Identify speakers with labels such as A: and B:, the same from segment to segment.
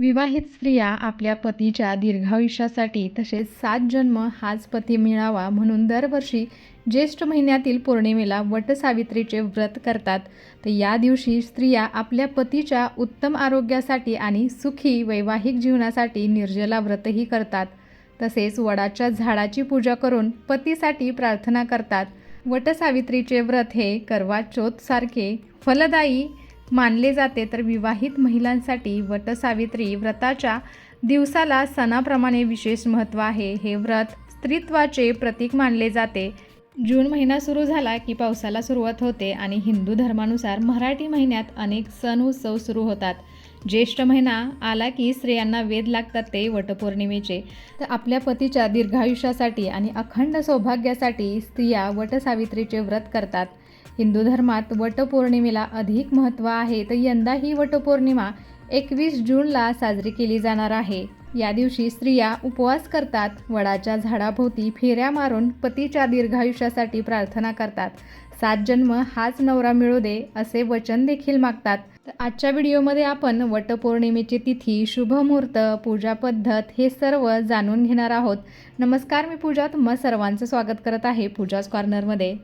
A: विवाहित स्त्रिया आपल्या पतीच्या दीर्घायुष्यासाठी तसेच सात जन्म हाच पती मिळावा म्हणून दरवर्षी ज्येष्ठ महिन्यातील पौर्णिमेला वटसावित्रीचे व्रत करतात. तर या दिवशी स्त्रिया आपल्या पतीच्या उत्तम आरोग्यासाठी आणि सुखी वैवाहिक जीवनासाठी निर्जला व्रतही करतात. तसेच वडाच्या झाडाची पूजा करून पतीसाठी प्रार्थना करतात. वटसावित्रीचे व्रत हे करवा चौथसारखे फलदायी मानले जाते तर विवाहित महिलांसाठी वटसावित्री व्रताच्या दिवसाला सणाप्रमाणे विशेष महत्त्व आहे. हे व्रत स्त्रीत्वाचे प्रतीक मानले जाते. जून महिना सुरू झाला की पावसाला सुरुवात होते आणि हिंदू धर्मानुसार मराठी महिन्यात अनेक सण उत्सव सुरू होतात. ज्येष्ठ महिना आला की स्त्रियांना वेद लागतात ते वटपौर्णिमेचे. तर आपल्या पतीच्या दीर्घायुष्यासाठी आणि अखंड सौभाग्यासाठी स्त्रिया वटसावित्रीचे व्रत करतात. हिंदू धर्मात वटपौर्णिमेला अधिक महत्त्व आहे तर यंदा ही वटपौर्णिमा एकवीस जूनला साजरी केली जाणार आहे. या दिवशी स्त्रिया उपवास करतात वडाच्या झाडाभोवती फेऱ्या मारून पतीच्या दीर्घायुष्यासाठी प्रार्थना करतात. सात जन्म हाच नवरा मिळू दे असे वचन देखील मागतात. तर आजच्या व्हिडिओमध्ये आपण वटपौर्णिमेची तिथी शुभ मुहूर्त पूजा पद्धत हे सर्व जाणून घेणार आहोत. नमस्कार मी पूजा तुम्हा सर्वांचं स्वागत करत आहे पूजाच कॉर्नरमध्ये.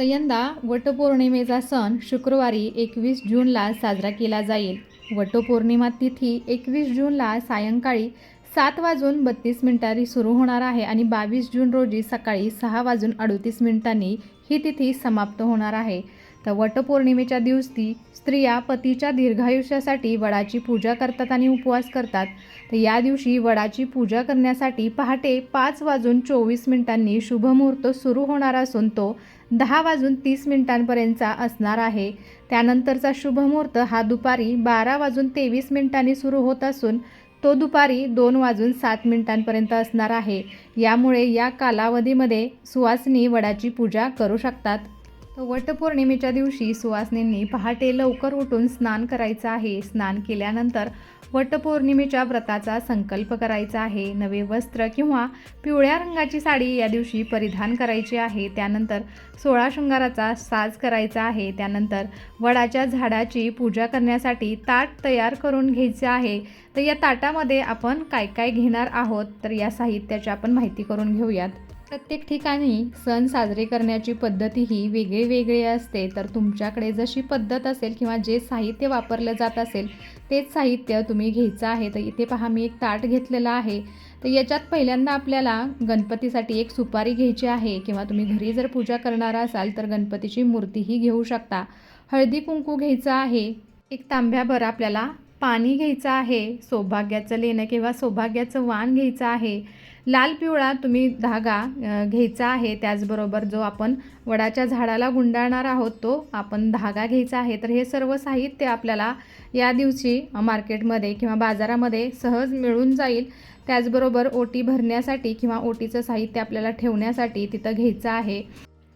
A: तर यंदा वटपौर्णिमेचा सण शुक्रवारी एकवीस जूनला साजरा केला जाईल. वटपौर्णिमा तिथी एकवीस जूनला सायंकाळी सात वाजून बत्तीस मिनिटांनी सुरू होणार आहे आणि बावीस जून रोजी सकाळी सहा वाजून अडतीस मिनिटांनी ही तिथी समाप्त होणार आहे. तर वटपौर्णिमेच्या दिवशी स्त्रिया पतीच्या दीर्घायुष्यासाठी वडाची पूजा करतात आणि उपवास करतात. तर या दिवशी वडाची पूजा करण्यासाठी पहाटे पाच वाजून चोवीस मिनिटांनी शुभमुहूर्त सुरू होणार असून तो दहा वाजून तीस मिनिटांपर्यंतचा असणार आहे. त्यानंतरचा शुभमुहूर्त हा दुपारी बारा वाजून तेवीस मिनिटांनी सुरू होत असून तो दुपारी दोन वाजून सात मिनिटांपर्यंत असणार आहे. यामुळे या कालावधीमध्ये सुवासिनी वडाची पूजा करू शकतात. वटपौर्णिमेच्या दिवशी सुवासिनींनी पहाटे लवकर उठून स्नान करायचं आहे. स्नान केल्यानंतर वटपौर्णिमेच्या व्रताचा संकल्प करायचा आहे. नवे वस्त्र किंवा पिवळ्या रंगाची साडी या दिवशी परिधान करायची आहे. त्यानंतर सोळा शृंगाराचा साज करायचा आहे. त्यानंतर वडाच्या झाडाची पूजा करण्यासाठी ताट तयार करून घ्यायचे आहे. तर या ताटामध्ये आपण काय काय घेणार आहोत? तर या साहित्याची आपण माहिती करून घेऊयात. प्रत्येक ठिकाणी सण साजरे करण्याची पद्धती ही वेगळी वेगळी असते. तर तुमच्याकडे जशी पद्धत असेल किंवा जे साहित्य वापरलं जात असेल तेच साहित्य तुम्ही घ्यायचं आहे. तर इथे पहा मी एक ताट घेतलेलं आहे. तर याच्यात पहिल्यांदा आपल्याला गणपतीसाठी एक सुपारी घ्यायची आहे किंवा तुम्ही घरी जर पूजा करणार असाल तर गणपतीची मूर्तीही घेऊ शकता. हळदी कुंकू घ्यायचं आहे. एक तांब्याभर आपल्याला पाणी घ्यायचं आहे. सौभाग्याचं लेणं किंवा सौभाग्याचं वाण घ्यायचं आहे. लाल पिवळा तुम्ही धागा घ्यायचा आहे. त्याचबरोबर जो आपण वडाच्या झाडाला गुंडाळणार आहोत तो आपण धागा घ्यायचा आहे. तर हे सर्व साहित्य आपल्याला या दिवशी मार्केटमध्ये किंवा बाजारामध्ये सहज मिळून जाईल. त्याचबरोबर ओटी भरण्यासाठी किंवा ओटीचं साहित्य आपल्याला ठेवण्यासाठी तिथं घ्यायचं आहे.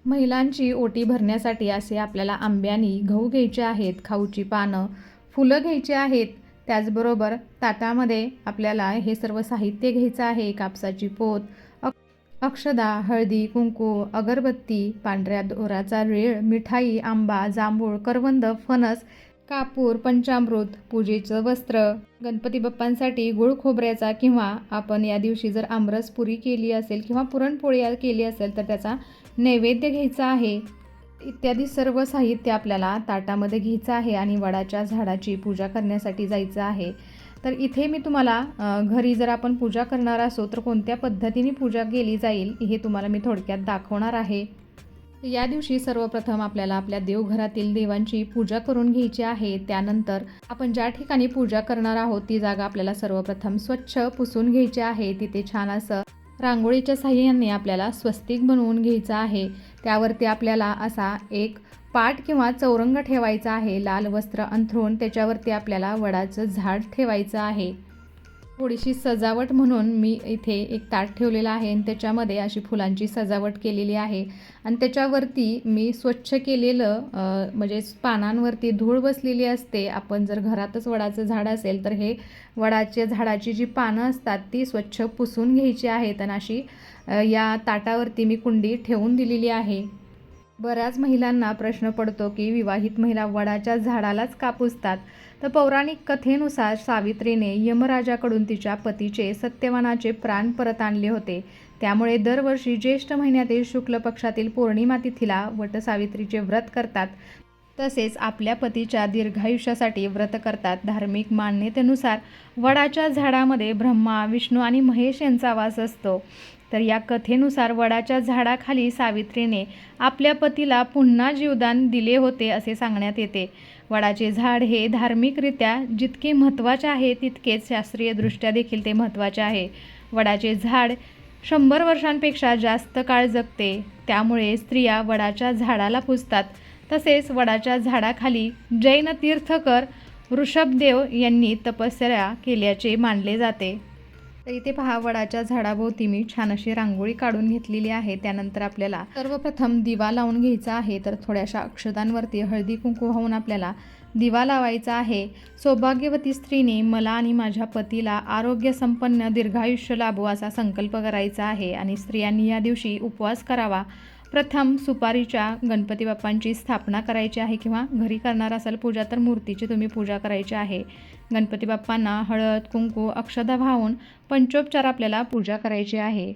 A: महिलांची ओटी भरण्यासाठी असे आपल्याला आंब्यानी गहू घ्यायचे आहेत खाऊची पानं फुलं घ्यायची आहेत. त्याचबरोबर ताटामध्ये आपल्याला हे सर्व साहित्य घ्यायचं आहे. कापसाची पोत अक् अक्षदा हळदी कुंकू अगरबत्ती पांढऱ्या दोराचा रेळ मिठाई आंबा जांभूळ करवंद फणस कापूर पंचामृत पूजेचं वस्त्र गणपती बाप्पांसाठी गुळ खोबऱ्याचा किंवा आपण या दिवशी जर आमरस पुरी केली असेल किंवा पुरणपोळी केली असेल तर त्याचा नैवेद्य घ्यायचा आहे. इत्यादी सर्व साहित्य आपल्याला ताटामध्ये घ्यायचं आहे आणि वडाच्या झाडाची पूजा करण्यासाठी जायचं आहे. तर इथे मी तुम्हाला घरी जर आपण पूजा करणार असो तर कोणत्या पद्धतीने पूजा केली जाईल हे तुम्हाला मी थोडक्यात दाखवणार आहे. या दिवशी सर्वप्रथम आपल्याला आपल्या देवघरातील देवांची पूजा करून घ्यायची आहे. त्यानंतर आपण ज्या ठिकाणी पूजा करणार आहोत ती जागा आपल्याला सर्वप्रथम स्वच्छ पुसून घ्यायची आहे. तिथे छान असं रांगोळीच्या साह्याने आपल्याला स्वस्तिक बनवून घ्यायचं आहे. त्यावरती आपल्याला असा एक पाट किंवा चौरंग ठेवायचा आहे. लाल वस्त्र अंथरून त्याच्यावरती आपल्याला वडाचं झाड ठेवायचं आहे. थोडीशी सजावट म्हणून मी इथे एक ताट ठेवलेलं आहे आणि त्याच्यामध्ये अशी फुलांची सजावट केलेली आहे. आणि त्याच्यावरती मी स्वच्छ केलेलं म्हणजे पानांवरती धूळ बसलेली असते. आपण जर घरातच वडाचं झाड असेल तर हे वडाच्या झाडाची जी पानं असतात ती स्वच्छ पुसून घ्यायची आहेत. आणि अशी या ताटावरती मी कुंडी ठेवून दिलेली आहे. बऱ्याच महिलांना प्रश्न पडतो की विवाहित महिला वडाच्या झाडालाच का पुजतात तर पौराणिक कथेनुसार सावित्रीने यमराजाकडून तिच्या पतीचे सत्यवानाचे प्राण परत आणले होते. त्यामुळे दरवर्षी ज्येष्ठ महिन्यातील शुक्ल पक्षातील पौर्णिमा तिथीला वटसावित्रीचे व्रत करतात. तसेच आपल्या पतीच्या दीर्घायुष्यासाठी व्रत करतात. धार्मिक मान्यतेनुसार वडाच्या झाडामध्ये ब्रह्मा विष्णू आणि महेश यांचा वास असतो. तर या कथेनुसार वडाच्या झाडाखाली सावित्रीने आपल्या पतीला पुन्हा जीवदान दिले होते असे सांगण्यात येते. वडाचे झाड हे धार्मिकरित्या जितके महत्त्वाचे आहे तितकेच शास्त्रीयदृष्ट्या देखील ते महत्त्वाचे आहे. वडाचे झाड शंभर वर्षांपेक्षा जास्त काळ जगते. त्यामुळे स्त्रिया वडाच्या झाडाला पुजतात. तसेच वडाच्या झाडाखाली जैन तीर्थकर ऋषभदेव यांनी तपस्या केल्याचे मानले जाते. तर इथे पहा वडाच्या झाडाभोवती मी छान अशी रांगोळी काढून घेतलेली आहे. त्यानंतर आपल्याला सर्वप्रथम दिवा लावून घ्यायचा आहे. तर थोड्याशा अक्षतांवरती हळदी कुंकू वाहून आपल्याला दिवा लावायचा आहे. सौभाग्यवती स्त्रीने मला आणि माझ्या पतीला आरोग्य संपन्न दीर्घायुष्य लाभो असा संकल्प करायचा आहे आणि स्त्रियांनी या दिवशी उपवास करावा. प्रथम सुपारीच्या गणपती बाप्पांची स्थापना करायची आहे किंवा घरी करणार असाल पूजा तर मूर्तीची तुम्ही पूजा करायची आहे. गणपती बाप्पांना हळद कुंकू अक्षदा वाहून पंचोपचार आपल्याला पूजा करायची आहे.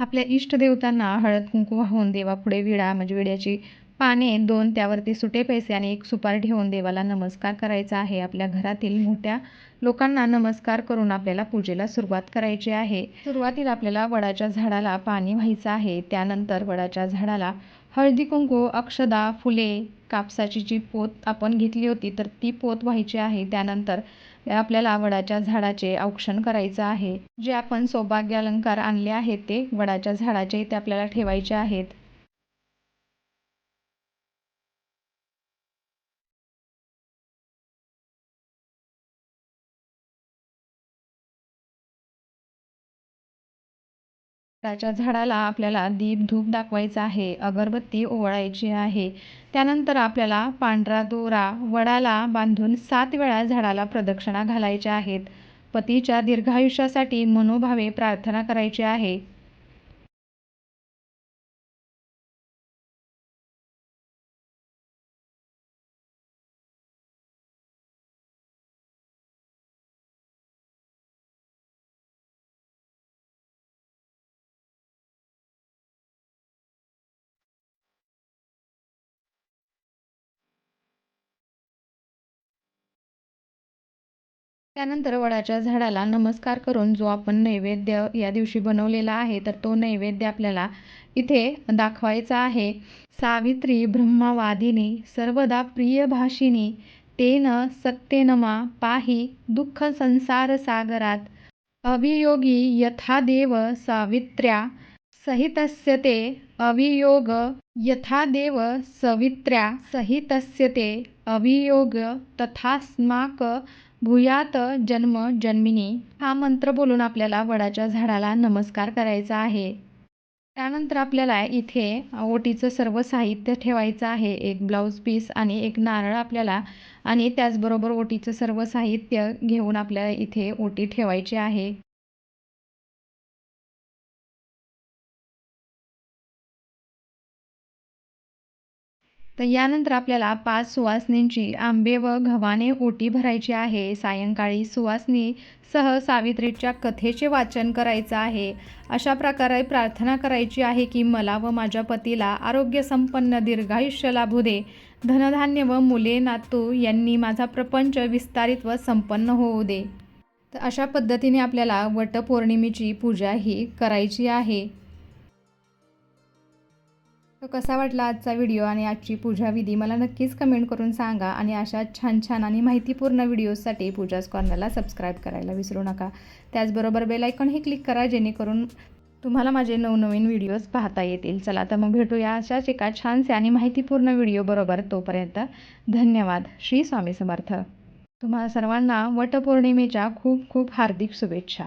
A: आपल्या इष्टदेवतांना हळद कुंकू वाहून देवापुढे विडा म्हणजे विड्याची पाने दोन त्यावरती सुटे पैसे आणि एक सुपार ठेवून देवाला नमस्कार करायचा आहे. आपल्या घरातील मोठ्या लोकांना नमस्कार करून आपल्याला पूजेला सुरुवात करायची आहे. सुरुवातीला आपल्याला वडाच्या झाडाला पाणी व्हायचं आहे. त्यानंतर वडाच्या झाडाला हळदी कुंकू अक्षदा फुले कापसाची जी पोत आपण घेतली होती तर ती पोत व्हायची आहे. त्यानंतर आपल्याला वडाच्या झाडाचे औक्षण करायचं आहे. जे आपण सौभाग्य अलंकार आणले आहेत ते वडाच्या झाडाचे ते आपल्याला ठेवायचे आहेत. वडाच्या झाडाला आपल्याला दीप धूप दाखवायचा आहे अगरबत्ती ओवाळायची आहे. त्यानंतर आपल्याला पांढरा दोरा वडाला बांधून सात वेळा झाडाला प्रदक्षिणा घालायच्या आहेत. पतीच्या दीर्घायुष्यासाठी मनोभावे प्रार्थना करायची आहे. त्यानंतर वडाच्या झाडाला नमस्कार करून जो आपण नैवेद्य या दिवशी बनवलेला आहे तर तो नैवेद्य आपल्याला इथे दाखवायचा आहे. सावित्री ब्रह्मवादिनी सर्वदा प्रियभाषिनी तेन सत्यनमा पाही दुःख संसार सागरात. अवियोगी यथा देव सावित्र्या सहितस्य ते अवियोग यथा देव सवित्र्या सहितस्य ते अवियोग तथास्माक भूयात जन्म जन्मिनी हा मंत्र बोलून आपल्याला वडाच्या झाडाला नमस्कार करायचा आहे. त्यानंतर आपल्याला इथे ओटीचं सर्व साहित्य ठेवायचं आहे. एक ब्लाऊज पीस आणि एक नारळ आपल्याला आणि त्याचबरोबर ओटीचं सर्व साहित्य घेऊन आपल्याला इथे ओटी ठेवायची आहे. तर यानंतर आपल्याला पाच सुवासनींची आंबे व घवाने ओटी भरायची आहे. सायंकाळी सुवासनी सह सावित्रीच्या कथेचे वाचन करायचं आहे. अशा प्रकारे प्रार्थना करायची आहे की मला व माझ्या पतीला आरोग्यसंपन्न दीर्घायुष्य लाभू दे. धनधान्य व मुले नातू यांनी माझा प्रपंच विस्तारित व संपन्न होऊ दे. तर अशा पद्धतीने आपल्याला वटपौर्णिमेची पूजा ही करायची आहे. तो कसा वाटला आजचा व्हिडिओ आणि आजची पूजा विधी? मला नक्कीच कमेंट करून सांगा. आणि अशा छान छान आणि माहितीपूर्ण व्हिडिओजसाठी पूजाज कॉर्नरला सबस्क्राईब करायला विसरू नका. त्याचबरोबर बेलायकॉन हे क्लिक करा जेणेकरून तुम्हाला माझे नवनवीन व्हिडिओज पाहता येतील. चला तर मग भेटूया अशाच एका छानसे आणि माहितीपूर्ण व्हिडिओ बरोबर तोपर्यंत. धन्यवाद. श्री स्वामी समर्थ. तुम्हाला सर्वांना वटपौर्णिमेच्या खूप खूप हार्दिक शुभेच्छा.